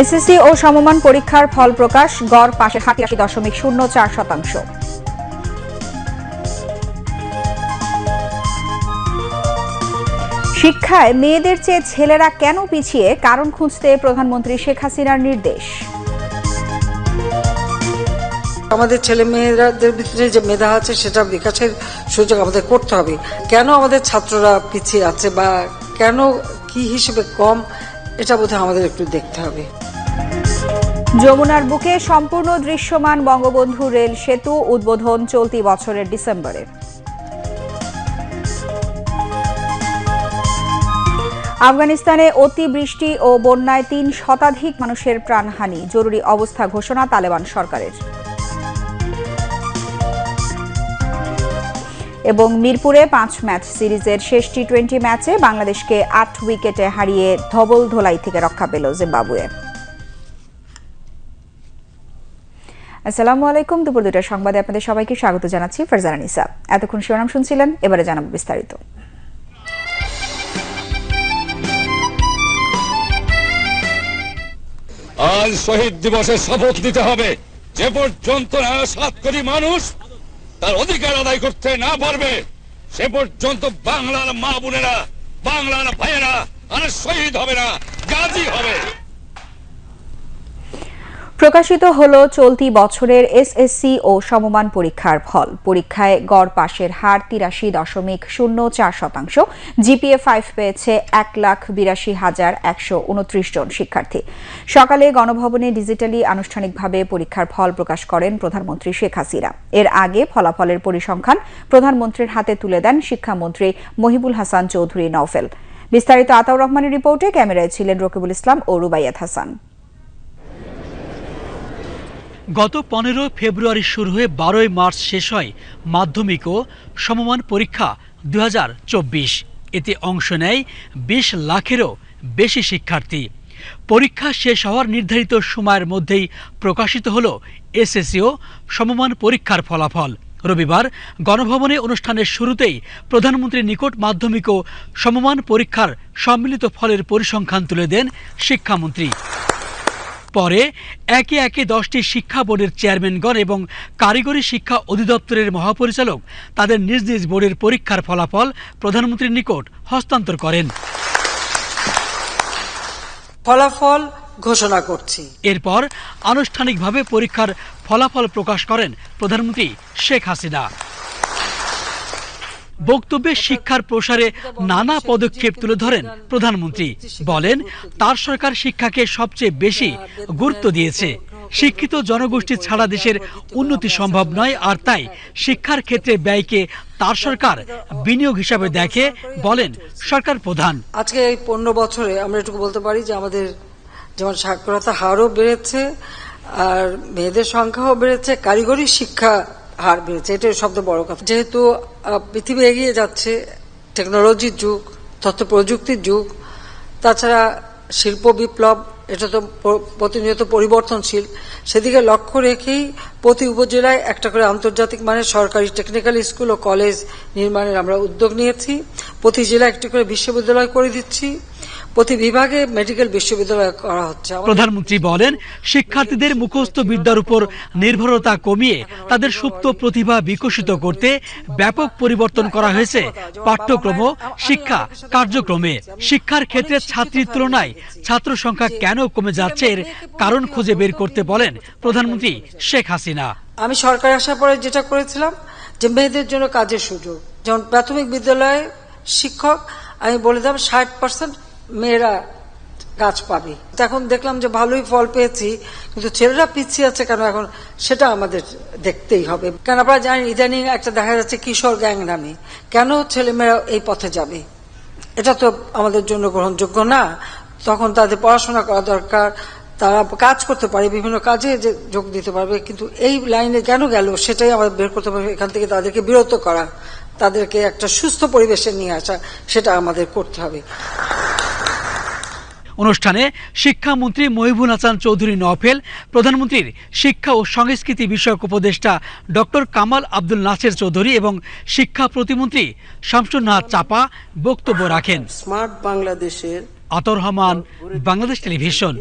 SSC ও সমমান পরীক্ষার ফল প্রকাশ, গড় পাশে সাতাশি দশমিক শূন্য চার শতাংশ। শিক্ষায় মেয়েদের চেয়ে ছেলেরা কেন পিছিয়ে? কারণ খুঁজতে প্রধানমন্ত্রী শেখ হাসিনার নির্দেশ। আমাদের ছেলে মেয়েদের ভিতরে যে মেধা আছে, সেটা বিকাশের সুযোগ আমাদের করতে হবে। কেন আমাদের ছাত্ররা পিছিয়ে আছে বা কেন কি হিসেবে কম এটা বোধহয় আমাদের একটু দেখতে হবে। যমুনার বুকে সম্পূর্ণ দৃশ্যমান বঙ্গবন্ধু রেল সেতু উদ্বোধন চলতি বছরের ডিসেম্বরে। আফগানিস্তানে অতিবৃষ্টি ও বন্যায় তিন শতাধিক মানুষের প্রাণহানি। জরুরি অবস্থা ঘোষণা তালেবান সরকারের। এবং মিরপুরে পাঁচ ম্যাচ সিরিজের শেষ টি টোয়েন্টি ম্যাচে বাংলাদেশকে আট উইকেটে হারিয়ে ধবল ধোলাই থেকে রক্ষা পেল জিম্বাবুয়ে। আসসালামু আলাইকুম, দুপুর দুটার সংবাদে আপনাদের সবাইকে স্বাগত জানাচ্ছি ফারজানা নিসা। এতক্ষণ শিরোনাম শুনছিলেন, এবারে জানাব বিস্তারিত। আজ শহীদ দিবসে শপথ হবে। যে পর্যন্ত না সাত কোটি মানুষ তার অধিকার আদায় করতে না পারবে, সে পর্যন্ত বাংলার মা বোনেরা, বাংলার ভাইয়েরা আর শহীদ হবে না, গাজী হবে। প্রকাশিত হল চলতি বছরের এসএসসি ও সমমান পরীক্ষার ফল। পরীক্ষায় গড় পাশের হার তিরাশি দশমিক শূন্য চার শতাংশ। জিপিএ ফাইভ পেয়েছে এক লাখ বিরাশি হাজার একশো উনত্রিশ জন শিক্ষার্থী। সকালে গণভবনে ডিজিটালি আনুষ্ঠানিকভাবে পরীক্ষার ফল প্রকাশ করেন প্রধানমন্ত্রী শেখ হাসিনা। এর আগে ফলাফলের পরিসংখ্যান প্রধানমন্ত্রীর হাতে তুলে দেন শিক্ষামন্ত্রী মহিবুল হাসান চৌধুরী নওফেল। বিস্তারিত আতাউর রহমানের রিপোর্টে ক্যামেরায় ছিলেন রকিবুল ইসলাম ও রুবাইয়াত হাসান। গত পনেরো ফেব্রুয়ারি শুরু হয়ে বারোই মার্চ শেষ হয় মাধ্যমিক ও সমমান পরীক্ষা দু হাজার চব্বিশ। এতে অংশ নেয় বিশ লাখেরও বেশি শিক্ষার্থী। পরীক্ষা শেষ হওয়ার নির্ধারিত সময়ের মধ্যেই প্রকাশিত হল এসএসসি ও সমমান পরীক্ষার ফলাফল। রবিবার গণভবনে অনুষ্ঠানের শুরুতেই প্রধানমন্ত্রীর নিকট মাধ্যমিক ও সমমান পরীক্ষার সম্মিলিত ফলের পরিসংখ্যান তুলে দেন শিক্ষামন্ত্রী। পরে একে একে দশটি শিক্ষা বোর্ডের চেয়ারম্যানগণ এবং কারিগরি শিক্ষা অধিদপ্তরের মহাপরিচালক তাদের নিজ নিজ বোর্ডের পরীক্ষার ফলাফল প্রধানমন্ত্রীর নিকট হস্তান্তর করেন। ফলাফল ঘোষণা করছি। এরপর আনুষ্ঠানিকভাবে পরীক্ষার ফলাফল প্রকাশ করেন প্রধানমন্ত্রী শেখ হাসিনা। বক্তব্যে শিক্ষার প্রসারে নানা পদক্ষেপ তুলে ধরেন প্রধানমন্ত্রী। বলেন, তার সরকার শিক্ষাকে সবচেয়ে বেশি গুরুত্ব দিয়েছে। শিক্ষিত জনগোষ্ঠী ছাড়া দেশের উন্নতি সম্ভব নয়, আর তাই শিক্ষার ক্ষেত্রে ব্যয়কে তার সরকার বিনিয়োগ হিসাবে দেখে, বলেন সরকার প্রধান। আজকে এই পনেরো বছরে আমরা এটুকু বলতে পারি যে আমাদের যেমন সাক্ষরতা হারও বেড়েছে, আর মেয়েদের সংখ্যাও বেড়েছে, কারিগরি শিক্ষা হার বেড়েছে এটাই সবচেয়ে বড় কথা। যেহেতু পৃথিবী এগিয়ে যাচ্ছে টেকনোলজির যুগ, তথ্য প্রযুক্তির যুগ, তাছাড়া শিল্প বিপ্লব, এটা তো প্রতিনিয়ত পরিবর্তনশীল, সেদিকে লক্ষ্য রেখেই প্রতি উপজেলায় একটা করে আন্তর্জাতিক মানের সরকারি টেকনিক্যাল স্কুল ও কলেজ নির্মাণের আমরা উদ্যোগ নিয়েছি। প্রতি জেলায় একটি করে বিশ্ববিদ্যালয় করে দিচ্ছি। প্রতি বিভাগে মেডিকেল বিশ্ববিদ্যালয় করা হচ্ছে। প্রধানমন্ত্রী বলেন শিক্ষার্থীদের মুখস্থ বিদ্যার উপর নির্ভরতা কমিয়ে তাদের সুপ্ত প্রতিভা বিকশিত করতে ব্যাপক পরিবর্তন করা হয়েছে। পাঠ্যক্রম শিক্ষা কার্যক্রমে শিক্ষার ক্ষেত্রে ছাত্রীর তুলনায় ছাত্র সংখ্যা কেন কমে যাচ্ছে এর কারণ খুঁজে বের করতে বলেন প্রধানমন্ত্রী শেখ হাসিনা। আমি সরকার আসার পরে যেটা করেছিলাম যে মেয়েদের জন্য কাজের সুযোগ। যেমন প্রাথমিক বিদ্যালয়ে শিক্ষক আমি বলে দিলাম ষাট পার্সেন্ট মেয়েরা কাজ পাবে। এখন দেখলাম যে ভালোই ফল পেয়েছি, কিন্তু ছেলেরা পিছিয়ে আছে কেন এখন, সেটা আমাদের দেখতেই হবে। কেন আপনারা জানেন ইদানিং একটা দেখা যাচ্ছে কিশোর গ্যাং নামে। কেন ছেলেমেয়েরা এই পথে যাবে? এটা তো আমাদের জন্য গ্রহণযোগ্য না। তখন তাদের পড়াশোনা করা দরকার, তারা কাজ করতে পারে, বিভিন্ন কাজে যে যোগ দিতে পারবে, কিন্তু এই লাইনে কেন গেল, সেটাই আমাদের বের করতে পারবে এখান থেকে তাদেরকে বিরত করা। তাদেরকে একটা সুস্থ পরিবেশে নিয়ে আসা সেটা আমাদের করতে হবে। অনুষ্ঠানে শিক্ষামন্ত্রী মহিবুল হাসান চৌধুরী নফেল প্রধানমন্ত্রীর শিক্ষা ও সংস্কৃতি বিষয়ক উপদেষ্টা ডক্টর কামাল আব্দুল নাসের চৌধুরী এবং শিক্ষা প্রতিমন্ত্রী শামসুন নাহার চাপা বক্তব্য রাখেন। স্মার্ট বাংলাদেশের আতর রহমান বাংলাদেশ টেলিভিশন।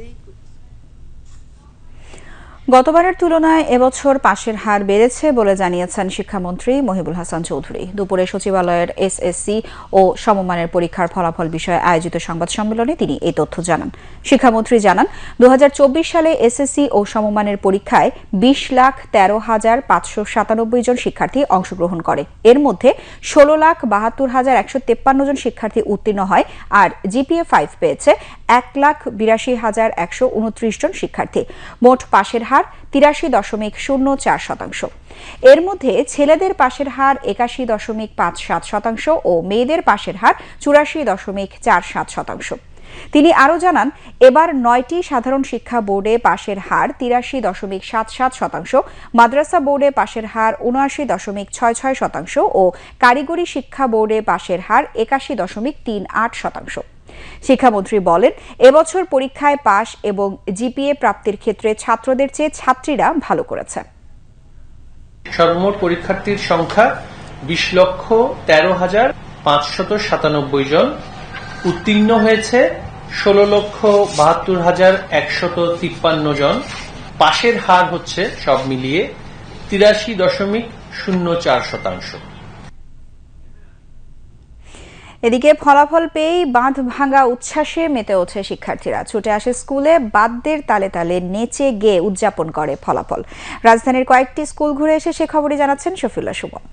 গতবারের তুলনায় এবছর পাশের হার বেড়েছে বলে জানিয়েছেন শিক্ষামন্ত্রী মহিবুল হাসান চৌধুরী। দুপুরে সচিবালয়ের এসএসসি ও সমমানের পরীক্ষার ফলাফল বিষয়ে আয়োজিত সংবাদ সম্মেলনে তিনি এই তথ্য জানান। শিক্ষামন্ত্রী জানান দু হাজার চব্বিশ সালে এসএসসি ও সমমানের পরীক্ষায় বিশ লাখ তেরো হাজার পাঁচশো সাতানব্বই জন শিক্ষার্থী অংশগ্রহণ করে। এর মধ্যে ষোলো লাখ বাহাত্তর হাজার একশো তেপ্পান্ন জন শিক্ষার্থী উত্তীর্ণ হয় আর জিপিএ ফাইভ পেয়েছে এক লাখ বিরাশি হাজার একশো উনত্রিশ জন শিক্ষার্থী। মোট পাশের হার তিরাশি দশমিক শূন্য চার শতাংশ। এর মধ্যে ছেলেদের পাশের হার একাশি দশমিক পাঁচ সাত শতাংশ ও মেয়েদের পাশের হার চুরাশি দশমিক চার সাত শতাংশ। তিনি আরও জানান, এবার নয়টি সাধারণ শিক্ষা বোর্ডে পাশের হার তিরাশি দশমিক সাত সাত শতাংশ, মাদ্রাসা বোর্ডে পাশের হার উনআশি দশমিক ছয় ছয় শতাংশ ও কারিগরি শিক্ষা বোর্ডে পাশের হার একাশি দশমিক তিন আট শতাংশ। শিক্ষামন্ত্রী বলেন, এবছর পরীক্ষায় পাশ এবং জিপিএ প্রাপ্তির ক্ষেত্রে ছাত্রদের চেয়ে ছাত্রীরা ভালো করেছে। সর্বমোট পরীক্ষার্থীর সংখ্যা বিশ লক্ষ তেরো হাজার পাঁচশত সাতানব্বই জন। উত্তীর্ণ হয়েছে ষোলো লক্ষ বাহাত্তর হাজার একশত তিপ্পান্ন জন। পাশের হার হচ্ছে সব মিলিয়ে তিরাশি দশমিক শূন্য চার শতাংশ। এদিকে ফলাফল পেয়েই বাঁধ ভাঙা উচ্ছ্বাসে মেতে ওঠে শিক্ষার্থীরা। ছুটে আসে স্কুলে, বাদ্যের তালে তালে নেচে গেয়ে উদযাপন করে ফলাফল। রাজধানীর কয়েকটি স্কুল ঘুরে এসে সে খবরই জানাচ্ছেন শফিউল্লাহ সুমন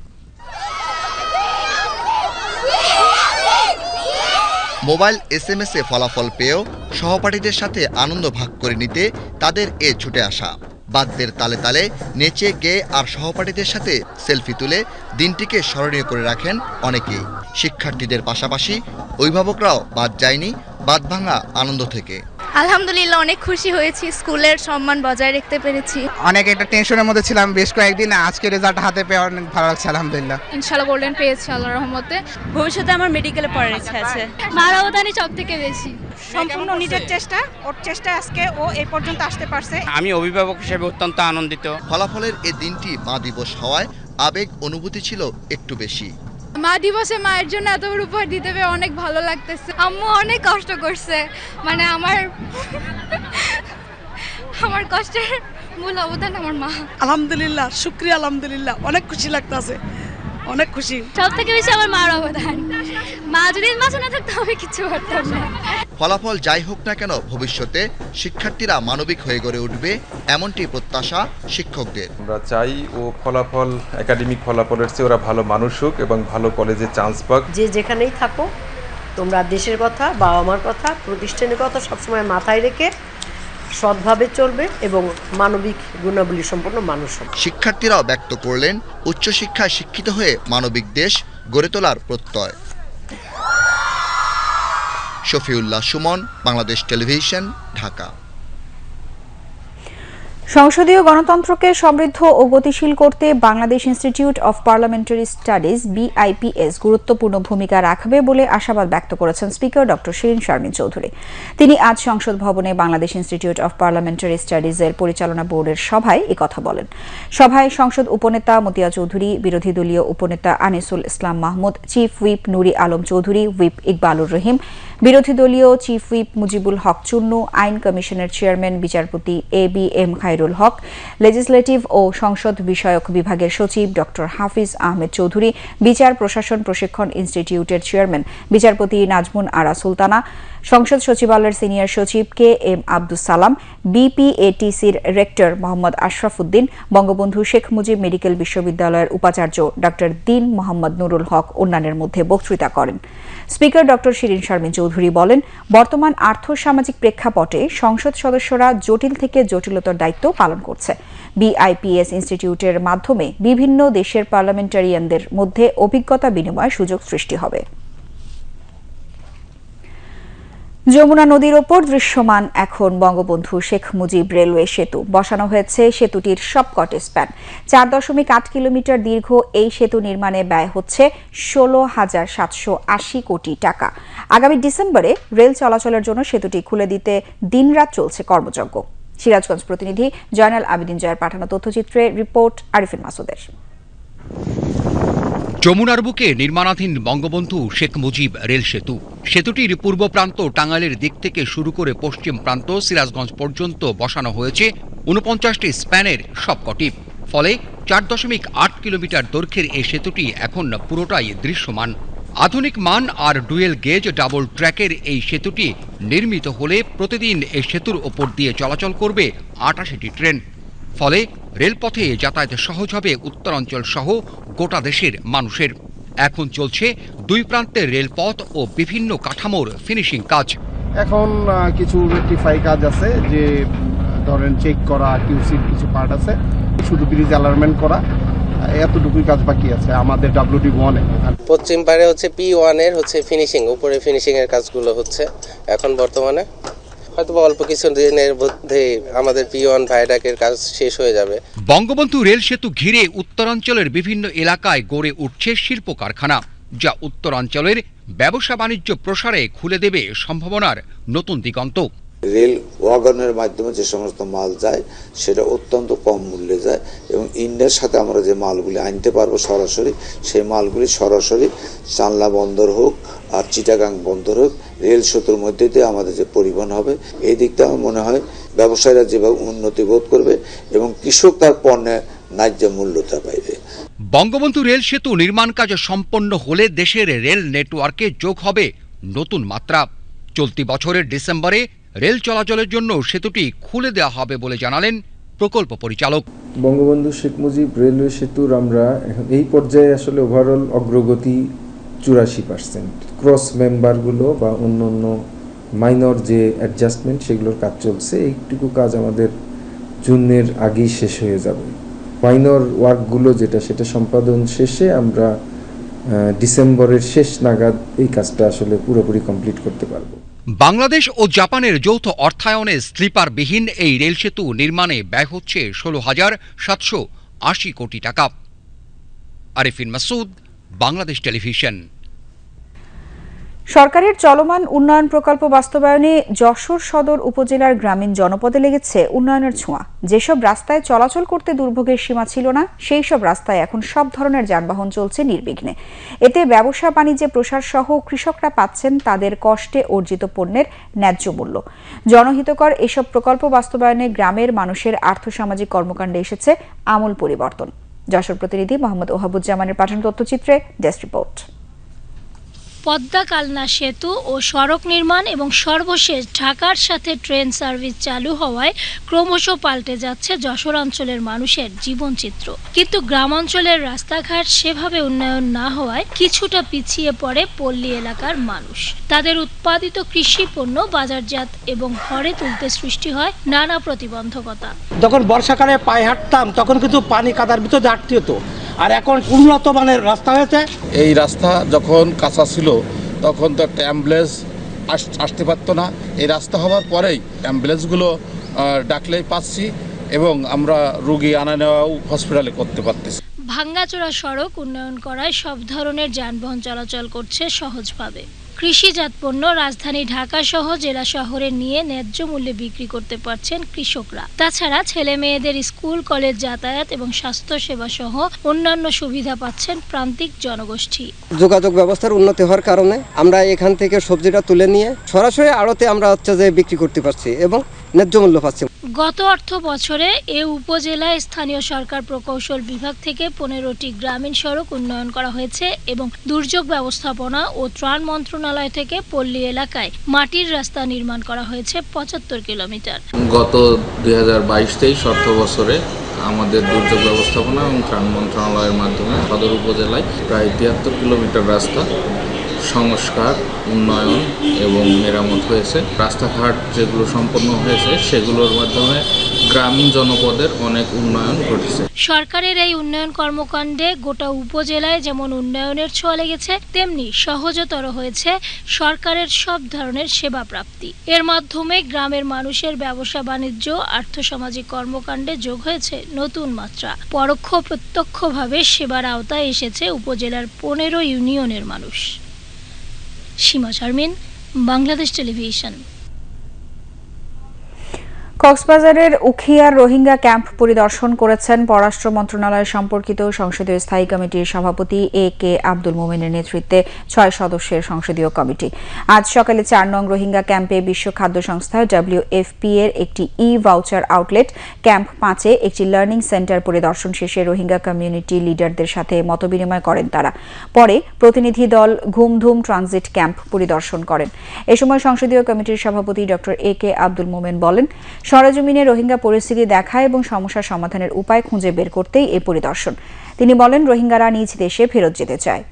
মোবাইল এসএমএস এ ফলাফল পেয়েও সহপাঠীদের সাথে আনন্দ ভাগ করে নিতে তাদের এ ছুটে আসা। বাদ্যের তালে তালে নেচে গেয়ে আর সহপাঠীদের সাথে সেলফি তুলে দিনটিকে স্মরণীয় করে রাখেন অনেকেই। শিক্ষার্থীদের পাশাপাশি অভিভাবকরাও বাদ যায়নি, বাদ ভাঙা আনন্দ থেকে। আলহামদুলিল্লাহ অনেক খুশি হয়েছি। স্কুলের সম্মান বজায় রাখতে পেরেছি। অনেক একটা টেনশনের মধ্যে ছিলাম বেশ কয়েকদিন আজকে রেজাল্ট হাতে পেয়ে অনেক ভালো লাগছে আলহামদুলিল্লাহ। ইনশাল্লাহ গোল্ডেন পেয়েছি আল্লাহ রহমতে। ভবিষ্যতে আমার মেডিকেলে পড়ার ইচ্ছা আছে। মার অবদানই সব থেকে বেশি। সম্পূর্ণ নিজের চেষ্টা ওর চেষ্টা আজকে ও এই পর্যন্ত আসতে পারছে। আমি অভিভাবক হিসেবে অত্যন্ত আনন্দিত। ফলাফলের এই দিনটি মা দিবস হওয়ায় আবেগ অনুভূতি ছিল একটু বেশি। মা দিবসে মায়ের জন্য এত বড় উপহার দিতে পেরে অনেক ভালো লাগতেছে। আম্মু অনেক কষ্ট করছে। মানে আমার আমার কষ্টের মূল অবদান আমার মা। আলহামদুলিল্লাহ শুক্রিয়া আলহামদুলিল্লাহ। অনেক খুশি লাগতেছে। অনেক খুশি। সব থেকে বেশি আমার মার অবদান। মা যদি মাঝে না থাকতো আমি কিছু করতাম না। ফলাফল যাই হোক না কেন ভবিষ্যতে শিক্ষার্থীরা মানবিক হয়ে গড়ে উঠবে এমনটি প্রত্যাশা শিক্ষকদের। আমরা চাই ও ফলাফল একাডেমিক ফলাফলের চেয়ে ওরা ভালো মানুষ হোক এবং ভালো কলেজে চান্স পাক। যে যেখানেই থাকো তোমরা দেশের কথা বাবা মার কথা প্রতিষ্ঠানের কথা সবসময় মাথায় রেখে সৎভাবে চলবে এবং মানবিক গুণাবলী সম্পন্ন মানুষ হবে। শিক্ষার্থীরাও ব্যক্ত করলেন উচ্চশিক্ষায় শিক্ষিত হয়ে মানবিক দেশ গড়ে তোলার প্রত্যয়। শফিউল্লাহ সুমন, বাংলাদেশ টেলিভিশন, ঢাকা। সংসদীয় গণতন্ত্রকে সমৃদ্ধ ও গতিশীল করতে Bangladesh institute of parliamentary studies, BIPS, গুরুত্বপূর্ণ ভূমিকা রাখবে বলে আশাবাদ ব্যক্ত করেছেন স্পিকার ডক্টর শিরিন শারমিন চৌধুরী। তিনি আজ সংসদ ভবনে বাংলাদেশ ইনস্টিটিউট অব পার্লামেন্টারি স্টাডিজের পরিচালনা বোর্ডের সভায় কথা বলেন। সভায় সংসদ উপনেতা মতিয়া চৌধুরী, বিরোধী দলীয় উপনেতা Anisul Islam Mahmud, chief whip Nuri Alam Chowdhury, whip Iqbalur Rahim বিরোধী দলীয় চিফ হুইপ মুজিবুল হক চূর্ণ আইন কমিশনের চেয়ারম্যান বিচারপতি A B M Khairul Haque legislative ও সংসদ বিষয়ক বিভাগের সচিব ডক্টর হাফিজ আহমেদ চৌধুরী, বিচার, প্রশাসন প্রশিক্ষণ ইনস্টিটিউটের চেয়ারম্যান বিচারপতি নাজমুন আরা সুলতানা সংসদ সচিবালয়ের সিনিয়র সচিব কে এম আব্দুস সালাম, বিপিএটিসির রেক্টর মোহাম্মদ আশরাফ উদ্দিন, বঙ্গবন্ধু শেখ মুজিব মেডিকেল বিশ্ববিদ্যালয়ের উপাচার্য ডক্টর দিন মোহাম্মদ নুরুল হক অন্যান্যের মধ্যে বক্তৃতা করেন। স্পিকার ডক্টর শিরিন শারমিন চৌধুরী বলেন, বর্তমান আর্থসামাজিক প্রেক্ষাপটে সংসদ সদস্যরা জটিল থেকে জটিলতার দায়িত্ব পালন করছে। বিআইপিএস ইনস্টিটিউটের মাধ্যমে বিভিন্ন দেশের পার্লামেন্টারিয়ানদের মধ্যে অভিজ্ঞতা বিনিময় সুযোগ সৃষ্টি হবে। যমুনা নদীর ওপর দৃশ্যমান এখন বঙ্গবন্ধু শেখ মুজিব রেলওয়ে সেতু। বসানো হয়েছে সেতুটির সবকটি স্প্যান। চার দশমিক আট কিলোমিটার দীর্ঘ এই সেতু নির্মাণে ব্যয় হচ্ছে ষোলো হাজার সাতশো আশি কোটি টাকা। আগামী ডিসেম্বরে রেল চলাচলের জন্য সেতুটি খুলে দিতে দিনরাত চলছে কর্মযজ্ঞ। সিরাজগঞ্জ প্রতিনিধি জয়নাল আবিদিন জয়ের পাঠানো তথ্যচিত্রে রিপোর্ট আরিফিন মাসুদের। যমুনার বুকে নির্মাণাধীন বঙ্গবন্ধু শেখ মুজিব রেল সেতু। সেতুটির পূর্ব প্রান্ত টাঙ্গাইলের দিক থেকে শুরু করে পশ্চিম প্রান্ত সিরাজগঞ্জ পর্যন্ত বসানো হয়েছে উনপঞ্চাশটি স্প্যানের সবকটি। ফলে চার দশমিক আট কিলোমিটার দৈর্ঘ্যের এই সেতুটি এখন পুরোটাই দৃশ্যমান। আধুনিক মান আর ডুয়েল গেজ ডাবল ট্র্যাকের এই সেতুটি নির্মিত হলে প্রতিদিন এই সেতুর ওপর দিয়ে চলাচল করবে আটাশিটি ট্রেন। ফলে রেলপথে যাতায়াত সহজ হবে উত্তরাঞ্চল সহ গোটা দেশের মানুষের। এখন চলছে দুই প্রান্তের রেলপথ ও বিভিন্ন কাঠামোর ফিনিশিং কাজ। এখন কিছু রেক্টিফাই কাজ আছে যে ধরেন চেক করা কিউসির কিছু পার্ট আছে। শুধু ব্রিজ অ্যালার্মেন্ট করা এতটুকুই কাজ বাকি আছে আমাদের ডাব্লিউডি ওয়ানে পশ্চিম পাড়ে হচ্ছে পি ওয়ানের হচ্ছে ফিনিশিং উপরে ফিনিশিং এর কাজগুলো হচ্ছে। এখন বর্তমানে হয়তো অল্প কিছু দিনের মধ্যে আমাদের পিওন ভাইডাকের কাজ শেষ হয়ে যাবে। বঙ্গবন্ধু রেল সেতু ঘিরে উত্তরাঞ্চলের বিভিন্ন এলাকায় গড়ে উঠছে শিল্প কারখানা যা উত্তরাঞ্চলের ব্যবসা বাণিজ্য প্রসারে খুলে দেবে সম্ভাবনার নতুন দিগন্ত। রেল ওয়াগনের মাধ্যমে যে সমস্ত মাল যায়, সেটা অত্যন্ত কম মূল্যে যায় এবং ইন্ডিয়ার সাথে আমরা যে মালগুলি আনতে পারব সরাসরি, সেই মালগুলি সরাসরি চালনা বন্দর হোক আর চিটাগাং বন্দর হোক, রেল সেতুর মধ্যে দিয়ে আমাদের যে পরিবহন হবে, এই দিকটা আমার মনে হয় ব্যবসায়ীরা যেভাবে উন্নতি বোধ করবে এবং কৃষক তার পণ্যের ন্যায্য মূল্যটা পাইবে। বঙ্গবন্ধু রেল সেতু নির্মাণ কাজ সম্পন্ন হলে দেশের রেল নেটওয়ার্কে যোগ হবে নতুন মাত্রা। চলতি বছরের ডিসেম্বরে রেল চলাচলের জন্য সেতুটি খুলে দেওয়া হবে বলে জানালেন প্রকল্প পরিচালক। বঙ্গবন্ধু শেখ মুজিব রেলওয়ে সেতুর আমরা এই পর্যায়ে আসলে ওভারঅল অগ্রগতি চুরাশি পার্সেন্ট ক্রস মেম্বারগুলো বা অন্য অন্য মাইনর যে অ্যাডজাস্টমেন্ট সেগুলোর কাজ চলছে, এইটুকু কাজ আমাদের জুনের আগেই শেষ হয়ে যাবে। মাইনর ওয়ার্কগুলো যেটা, সেটা সম্পাদন শেষে আমরা ডিসেম্বরের শেষ নাগাদ এই কাজটা আসলে পুরোপুরি কমপ্লিট করতে পারব। বাংলাদেশ ও জাপানের যৌথ অর্থায়নে স্লিপারবিহীন এই রেল সেতু নির্মাণে ব্যয় হচ্ছে ষোলো হাজার সাতশো আশি কোটি টাকা। আরিফিন মাসুদ বাংলাদেশ টেলিভিশন। সরকারের চলমান উন্নয়ন প্রকল্প বাস্তবায়নে যশোর সদর উপজেলার গ্রামীণ জনপদে লেগেছে উন্নয়নের ছোঁয়া। যেসব রাস্তায় চলাচল করতে দুর্ভোগের সীমা ছিল না, সেই সব রাস্তায় এখন সব ধরনের যানবাহন চলছে নির্বিঘ্নে। এতে ব্যবসা, বাণিজ্যে, প্রসার সহ কৃষকরা পাচ্ছেন তাদের কষ্টে অর্জিত পণ্যের ন্যায্য মূল্য। জনহিতকর এসব প্রকল্প বাস্তবায়নে গ্রামের মানুষের আর্থসামাজিক কর্মকাণ্ডে এসেছে আমূল পরিবর্তন। যশোর প্রতিনিধি মোহাম্মদ ওহাবুজ্জামানের পাঠানো তথ্যচিত্রে ডেস্ক রিপোর্ট। পদ্মা কালনা সেতু ও সড়ক নির্মাণ এবং সর্বশেষ ঢাকার সাথে ট্রেন সার্ভিস চালু হওয়ায় ক্রমশ পাল্টে যাচ্ছে যশোর অঞ্চলের মানুষের জীবনচিত্র। কিন্তু গ্রামাঞ্চলের রাস্তাঘাট সেভাবে উন্নয়ন না হওয়ায় কিছুটা পিছিয়ে পড়ে পল্লী এলাকার মানুষ। তাদের উৎপাদিত কৃষি পণ্য বাজারজাত এবং ঘরে তুলতে সৃষ্টি হয় নানা প্রতিবন্ধকতা। যখন বর্ষাকালে পায়ে হাঁটতাম তখন কিন্তু পানি কাদার ভিতরে হাঁটতে হতো। আর এখন উন্নত মানের রাস্তা হয়েছে। এই রাস্তা যখন কাঁচা ছিল তখন তো একটা অ্যাম্বুলেন্স আস- আসতে পারতো না। এই রাস্তা হওয়ার পরেই অ্যাম্বুলেন্সগুলো ডাকলেই পাচ্ছি এবং আমরা রুগী আনা নেওয়াও হসপিটালে করতে পারতেছি। ভাঙ্গাচোরা সড়ক উন্নয়ন করায় সব ধরনের যানবাহন চলাচল করছে সহজভাবে। কৃষিজাত পণ্য রাজধানী ঢাকা সহ জেলা শহরে নিয়ে ন্যায্য মূল্যে বিক্রি করতে পারছেন কৃষকরা। তাছাড়া ছেলে মেয়েদের স্কুল, কলেজ যাতায়াত এবং স্বাস্থ্য সেবা সহ অন্যান্য সুবিধা পাচ্ছেন প্রান্তিক জনগোষ্ঠী। যোগাযোগ ব্যবস্থার উন্নতি হওয়ার কারণে আমরা এখান থেকে সবজিটা তুলে নিয়ে সরাসরি আড়তে আমরা হচ্ছে যে বিক্রি করতে পারছি এবং ন্যায্য মূল্য পাচ্ছি। গত অর্থ বছরে এ উপজেলায় স্থানীয় সরকার প্রকৌশল বিভাগ থেকে পনেরোটি গ্রামীণ সড়ক উন্নয়ন করা হয়েছে এবং দুর্যোগ ব্যবস্থাপনা ও ত্রাণ মন্ত্রণালয় থেকে পল্লী এলাকায় মাটির রাস্তা নির্মাণ করা হয়েছে পঁচাত্তর কিলোমিটার। গত দুই হাজার বাইশ তেইশ অর্থ বছরে আমাদের দুর্যোগ ব্যবস্থাপনা এবং ত্রাণ মন্ত্রণালয়ের মাধ্যমে সদর উপজেলায় প্রায় তিয়াত্তর কিলোমিটার রাস্তা সংস্কার উন্নয়ন এবং মেরামত হয়েছে। রাস্তাঘাট যেগুলো সম্পন্ন হয়েছে, সেগুলোর মাধ্যমে গ্রামীণ জনপদের অনেক উন্নয়ন ঘটেছে। সরকারের এই উন্নয়ন কর্মকাণ্ডে গোটা উপজেলায় যেমন উন্নয়নের ছোঁয়া লেগেছে, তেমনি সহজতর হয়েছে সরকারের সব ধরনের সেবা প্রাপ্তি। এর মাধ্যমে গ্রামের মানুষের ব্যবসা, বাণিজ্য, আর্থসামাজিক কর্মকাণ্ডে যোগ হয়েছে নতুন মাত্রা। পরোক্ষ প্রত্যক্ষভাবে সেবার আওতায় এসেছে উপজেলার পনেরো ইউনিয়নের মানুষ। সীমা শারমিন বাংলাদেশ টেলিভিশন। কক্সবাজারের উখিয়ার রোহিঙ্গা ক্যাম্প পরিদর্শন করেছেন পররাষ্ট্র মন্ত্রণালয় সম্পর্কিত সংসদীয় স্থায়ী কমিটির সভাপতি এ কে আব্দুল মোমেনের নেতৃত্বে ছয় সদস্যের সংসদীয় কমিটি। আজ সকালে চার নং রোহিঙ্গা ক্যাম্পে বিশ্ব খাদ্য সংস্থা ডব্লিউএফপি এর একটি ই ভাউচার আউটলেট ক্যাম্প পাঁচে একটি লার্নিং সেন্টার পরিদর্শন শেষে রোহিঙ্গা কমিউনিটি লিডারদের সাথে মতবিনিময় করেন তারা। পরে প্রতিনিধি দল ঘুমধুম ট্রানজিট ক্যাম্প পরিদর্শন করেন। এ সময় সংসদীয় কমিটির সভাপতি ড এ কে আব্দুল মোমেন বলেন সরেজমিনে রোহিঙ্গা পরিস্থিতি দেখা এবং সমস্যা সমাধানের উপায় খুঁজে বের করতেই এ পরিদর্শন। তিনি বলেন, রোহিঙ্গারা নিজ দেশে ফেরত যেতে চায়।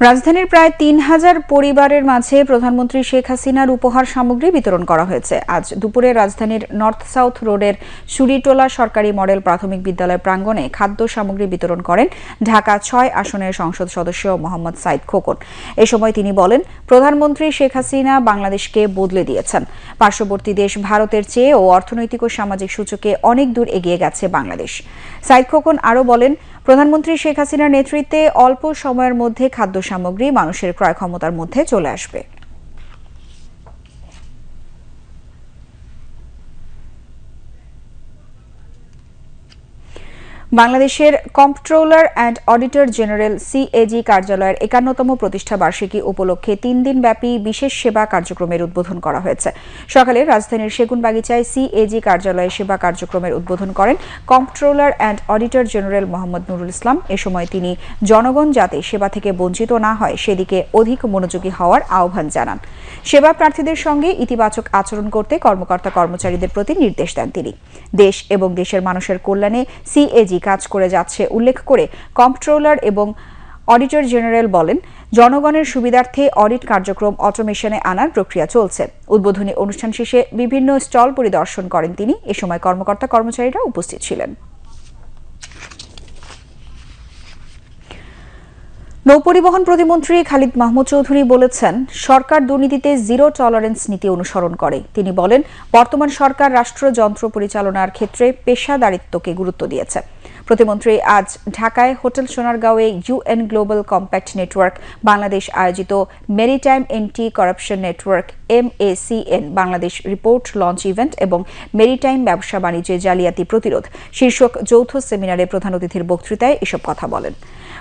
রাজধানীর প্রায় তিন হাজার পরিবারের মাঝে প্রধানমন্ত্রী শেখ হাসিনার উপহার সামগ্রী বিতরণ করা হয়েছে। আজ দুপুরে রাজধানীর নর্থ সাউথ রোডের সুরিটোলা সরকারি মডেল প্রাথমিক বিদ্যালয় প্রাঙ্গণে খাদ্য সামগ্রী বিতরণ করেন ঢাকা ছয় আসনের সংসদ সদস্য মোহাম্মদ সাইদ খোকন। এ সময় তিনি বলেন, প্রধানমন্ত্রী শেখ হাসিনা বাংলাদেশকে বদলে দিয়েছেন। পার্শ্ববর্তী দেশ ভারতের চেয়ে ও অর্থনৈতিক ও সামাজিক সূচকে অনেক দূর এগিয়ে গেছে বাংলাদেশ। সাইদ খোকন আরও বলেন প্রধানমন্ত্রী শেখ হাসিনার নেতৃত্বে অল্প সময়ের মধ্যে খাদ্য সামগ্রী মানুষের ক্রয় ক্ষমতার মধ্যে চলে আসবে। বাংলাদেশের comptroller and auditor general CAG কার্যালয়ের একান্নতম প্রতিষ্ঠা বার্ষিকী উপলক্ষে তিন দিনব্যাপী বিশেষ সেবা কার্যক্রমের উদ্বোধন করা হয়েছে। সকালে রাজধানীর সেগুনবাগিচায় সিএজি কার্যালয়ে সেবা কার্যক্রমের উদ্বোধন করেন comptroller and auditor general Mohammad Nurul Islam. এ সময় তিনি জনগণ যাতে সেবা থেকে বঞ্চিত না হয়, সেদিকে অধিক মনোযোগী হওয়ার আহ্বান জানান। সেবা প্রার্থীদের সঙ্গে ইতিবাচক আচরণ করতে কর্মকর্তা কর্মচারীদের প্রতি নির্দেশ দেন তিনি। দেশ এবং দেশের মানুষের কল্যাণে সিএজি কাজ করে যাচ্ছে, উল্লেখ করে কম্পট্রোলার এবং অডিটর জেনারেল বলেন, জনগণের সুবিধার্থে অডিট কার্যক্রম অটোমেশনে আনার প্রক্রিয়া চলছে। উদ্বোধনী অনুষ্ঠান শেষে বিভিন্ন স্টল পরিদর্শন করেন তিনি। এ সময় কর্মকর্তা কর্মচারীরা উপস্থিত ছিলেন। নৌপরিবহন প্রতিমন্ত্রী খালিদ মাহমুদ চৌধুরী বলেছেন, সরকার দুর্নীতিতে জিরো টলারেন্স নীতি অনুসরণ করে। তিনি বলেন, বর্তমান সরকার রাষ্ট্র যন্ত্র পরিচালনার ক্ষেত্রে পেশাদারিত্বকে গুরুত্ব দিয়েছে। প্রতিমন্ত্রী আজ ঢাকায় hotel সোনারগাঁওয়ে UN global compact network, Bangladesh আয়োজিত maritime anti corruption network MACN Bangladesh report launch event এবং মেরিটাইম ব্যবসা বাণিজ্যে জালিয়াতি প্রতিরোধ। শীর্ষক যৌথ সেমিনারে প্রধান অতিথির বক্তৃতায় এসব কথা বলেন।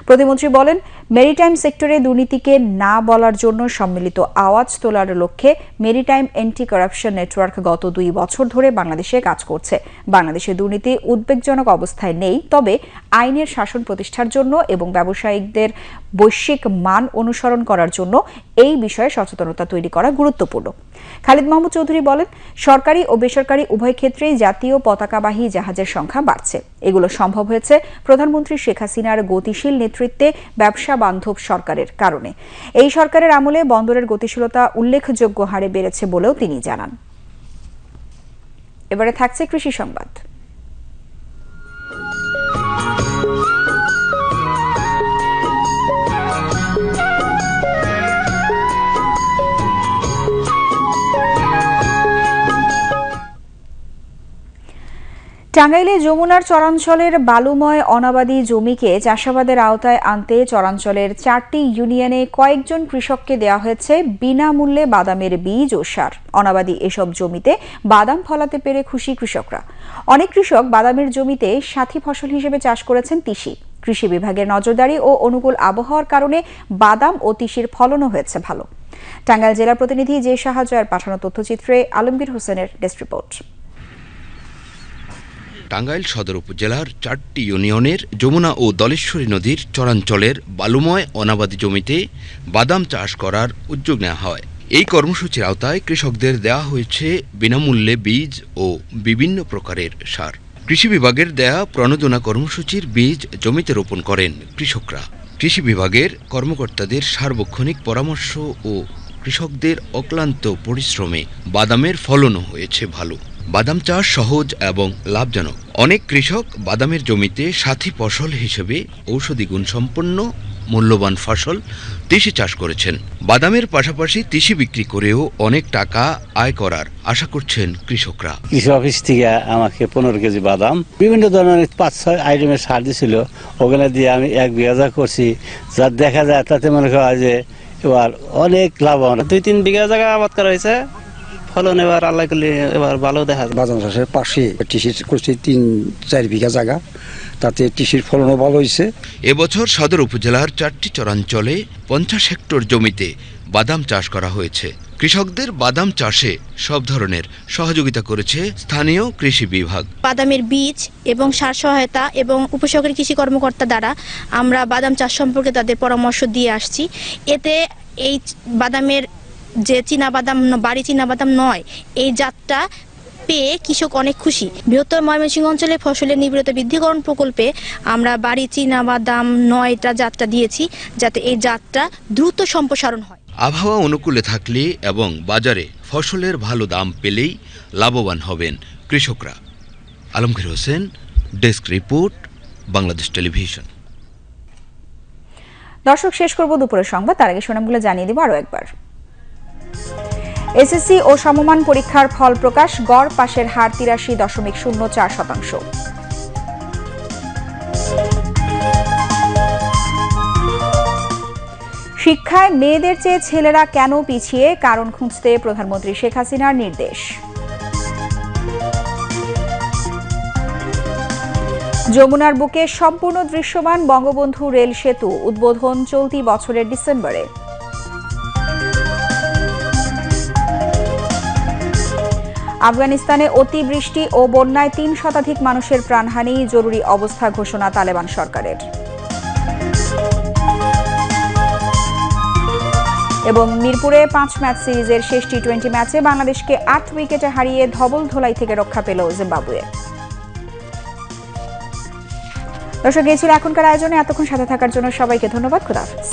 প্রতিমন্ত্রী বলেন, মেরিটাইম সেক্টরে দুর্নীতিকে না বলার জন্য সম্মিলিত আওয়াজ তোলার লক্ষ্যে মেরিটাইম এন্টি করাপশন নেটওয়ার্ক গত দুই বছর ধরে বাংলাদেশে কাজ করছে। বাংলাদেশে দুর্নীতি উদ্বেগজনক অবস্থায় নেই, তবে আইনের শাসন প্রতিষ্ঠার জন্য এবং ব্যবসায়িকদের বৈশ্বিক মান অনুসরণ করার জন্য এই বিষয়ে সচেতনতা তৈরি করা গুরুত্বপূর্ণ। খালিদ মাহমুদ চৌধুরী বলেন, সরকারি ও বেসরকারি উভয় ক্ষেত্রেই জাতীয় পতাকাবাহী জাহাজের সংখ্যা বাড়ছে। এগুলো সম্ভব হয়েছে প্রধানমন্ত্রী শেখ হাসিনার গতিশীল নেতৃত্বে ব্যবসা বান্ধব সরকারের কারণে। এই সরকারের আমলে বন্দরের গতিশীলতা উল্লেখযোগ্য হারে বেড়েছে বলেও তিনি জানান। এবারে থাকছে কৃষি সংবাদ। টাঙ্গাইলে যমুনার চরাঞ্চলের বালুময় অনাবাদী জমিকে চাষাবাদের আওতায় আনতে চরাঞ্চলের চারটি ইউনিয়নে কয়েকজন কৃষককে দেওয়া হয়েছে বিনামূল্যে বাদামের বীজ ও সার। অনাবাদী এসব জমিতে বাদাম ফলাতে পেরে খুশি কৃষকরা। অনেক কৃষক বাদামের জমিতে সাথী ফসল হিসেবে চাষ করেছেন তিসি। কৃষি বিভাগের নজরদারি ও অনুকূল আবহাওয়ার কারণে বাদাম ও তিসির ফলনও হয়েছে ভালো। টাঙ্গাইল জেলা প্রতিনিধি যে সাহায্যের পাঠানো তথ্যচিত্রে আলমগীর হোসেনের ডেস্ক রিপোর্ট। টাঙ্গাইল সদর উপজেলার চারটি ইউনিয়নের যমুনা ও দলেশ্বরী নদীর চরাঞ্চলের বালুময় অনাবাদী জমিতে বাদাম চাষ করার উদ্যোগ নেওয়া হয়। এই কর্মসূচির আওতায় কৃষকদের দেওয়া হয়েছে বিনামূল্যে বীজ ও বিভিন্ন প্রকারের সার। কৃষি বিভাগের দেয়া প্রণোদনা কর্মসূচির বীজ জমিতে রোপণ করেন কৃষকরা। কৃষি বিভাগের কর্মকর্তাদের সার্বক্ষণিক পরামর্শ ও কৃষকদের অক্লান্ত পরিশ্রমে বাদামের ফলনও হয়েছে ভালো। বাদাম চাষ সহজ এবং লাভজনক। অনেক কৃষক বাদামের জমিতে সাথী ফসল হিসেবে ঔষধি গুণ সম্পন্ন মূল্যবান ফসল তিসি চাষ করেছেন। বাদামের পাশাপাশি তিসি বিক্রি করেও অনেক টাকা আয় করার আশা করছেন কৃষকরা। কৃষি অফিস থেকে আমাকে পনেরো কেজি বাদাম বিভিন্ন ধরনের পাঁচ ছয় আইটেমের সার দিছিল। ওখানে দিয়ে আমি এক বিঘা করছি যা দেখা যায় তাতে মনে করা যে এবার অনেক লাভ দুই তিন বিঘা জায়গা আবাদ করা হয়েছে। ফলন এবার আল্লাহ করলে এবার ভালো দেখা যায় বাদাম চাষের পাশে টিসির করছি তিন চার বিঘা জায়গা তাতে টিসির ফলনও ভালো হয়েছে। এবছর সদর উপজেলার চারটি চরাঞ্চলে পঞ্চাশ হেক্টর জমিতে বাদাম চাষ করা হয়েছে। কৃষকদের বাদাম চাষে সব ধরনের সহযোগিতা করেছে স্থানীয় কৃষি বিভাগ। বাদামের বীজ এবং সার সহায়তা এবং উপসহকারী কৃষি কর্মকর্তা দ্বারা আমরা বাদাম চাষ সম্পর্কে তাদের পরামর্শ দিয়ে আসছি। এতে এই বাদামের যে চীনা বাদাম বাড়ি চীনা বাদাম নয় এই জাতটা পেয়ে কৃষক অনেক খুশি। বৃহত্তর ময়মনসিংহ অঞ্চলে ফসলের নিবিড়তা বৃদ্ধিকরণ প্রকল্পে আমরা বাড়ি চীনা বাদাম নয়টা জাতটা দিয়েছি যাতে এই জাতটা দ্রুত সম্প্রসারণ হয়। আবহাওয়া অনুকূলে থাকলে এবং বাজারে ফসলের ভালো দাম পেলেই লাভবান হবেন কৃষকরা। Alamgir Hossain desk report Bangladesh television. দর্শক শেষ করব দুপুরের সংবাদ। তার আগে শোনামগুলো জানিয়ে দেব আরও একবার। এসএসসি ও সমমান পরীক্ষার ফল প্রকাশ, গড় পাশের হার তিরাশি দশমিক শূন্য চার শতাংশ। শিক্ষায় মেয়েদের চেয়ে ছেলেরা কেন পিছিয়ে? কারণ খুঁজতে প্রধানমন্ত্রী শেখ হাসিনার নির্দেশ। যমুনার বুকে সম্পূর্ণ দৃশ্যমান বঙ্গবন্ধু রেল সেতু, উদ্বোধন চলতি বছরের ডিসেম্বরে। আফগানিস্তানে অতিবৃষ্টি ও বন্যায় তিন শতাধিক মানুষের প্রাণহানি, জরুরি অবস্থা ঘোষণা তালেবান সরকারের। এবং মিরপুরে পাঁচ ম্যাচ সিরিজের শেষ টি টোয়েন্টি ম্যাচে বাংলাদেশকে আট উইকেটে হারিয়ে ধবল ধোলাই থেকে রক্ষা পেল জিম্বাবুয়ে। দর্শক, এই ছিল এখনকার আয়োজনে। এতক্ষণ সাথে থাকার জন্য সবাইকে ধন্যবাদ। খুদাহাফিজ